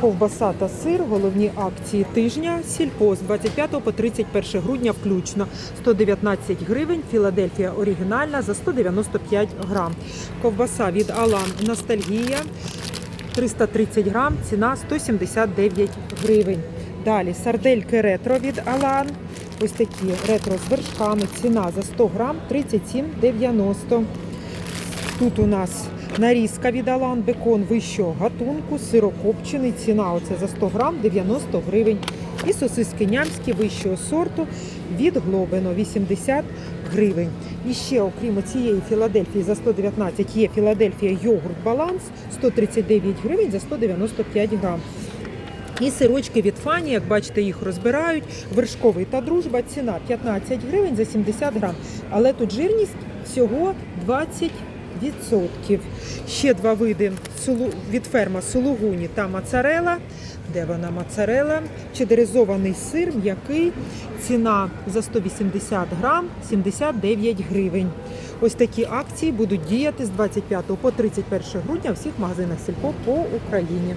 Ковбаса та сир, головні акції тижня, сільпо з 25 по 31 грудня включно. 119 гривень, Філадельфія оригінальна за 195 грам. Ковбаса від Алан Ностальгія 330 грам, ціна 179 гривень. Далі сардельки ретро від Алан. Ось такі ретро з вершками. Ціна за 100 грам 37,90. Тут у нас нарізка від Алан, бекон вищого гатунку, сирокопчений. Ціна оце за 100 грам 90 гривень. І сосиски нямські вищого сорту від Глобино 80 гривень. І ще, окрім цієї Філадельфії за 119 є Філадельфія йогурт баланс 139 гривень за 195 грам. І сирочки від фані, як бачите, їх розбирають. Вершковий та дружба. Ціна 15 гривень за 70 грам. Але тут жирність всього 20 відсотків. Ще два види від ферма Сулугуні та моцарела. Де вона моцарела? Чедеризований сир, м'який. Ціна за 180 грам 79 гривень. Ось такі акції будуть діяти з 25 по 31 грудня у всіх магазинах Сільпо по Україні.